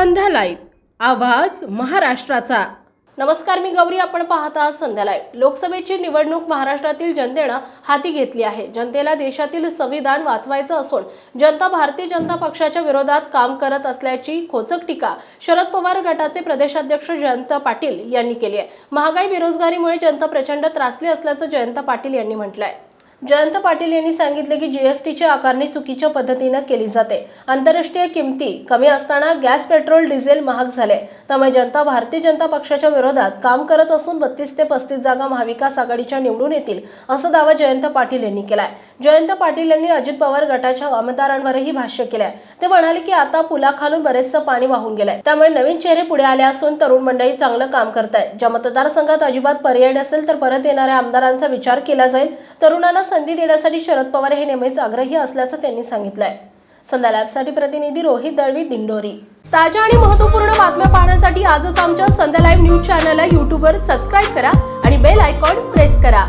संध्या live आवाज महाराष्ट्राचा. नमस्कार मी गौरी. आपण पाहत आहात संध्या लाईव्ह लोकसभेची निवडणूक महाराष्ट्रातील जनतेनं हाती घेतली आहे. जनतेला देशातील संविधान वाचवायचं असून जनता भारतीय जनता पक्षाच्या विरोधात काम करत असल्याची खोचक टीका शरद पवार गटाचे प्रदेशाध्यक्ष जयंत पाटील यांनी केली आहे. महागाई बेरोजगारीमुळे जनता प्रचंड त्रासली असल्याचं जयंत पाटील यांनी म्हटलं आहे जयंत पाटील यांनी सांगितले की जीएसटीची आकारणी चुकीच्या पद्धतीनं केली जाते. आंतरराष्ट्रीय किमती कमी असताना गॅस पेट्रोल डिझेल महाग झाले. त्यामुळे जनता भारतीय जनता पक्षाच्या विरोधात काम करत असून बत्तीस ते पस्तीस जागा महाविकास आघाडीच्या निवडून येतील असा दावा जयंत पाटील यांनी केलाय. जयंत पाटील यांनी अजित पवार गटाच्या आमदारांवरही भाष्य केलंय. ते म्हणाले की आता पुलाखालून बरेचसं पाणी वाहून गेलंय. त्यामुळे नवीन चेहरे पुढे आले असून तरुण मंडळी चांगलं काम करत आहे ज्या मतदारसंघात अजिबात पर्याय नसेल तर परत येणाऱ्या आमदारांचा विचार केला जाईल. तरुणांना संधी देण्यासाठी शरद पवार हे नेहमीच आग्रही असल्याचं त्यांनी सांगितलंय. संध्या लॅबसाठी प्रतिनिधी रोहित दळवी दिंडोरी. ताज्या आणि महत्त्वपूर्ण बातम्या पाहण्यासाठी आजच आमच्या संध्या लाईव्ह न्यूज चॅनलला यूट्यूबवर सबस्क्राईब करा आणि बेल आयकॉन प्रेस करा.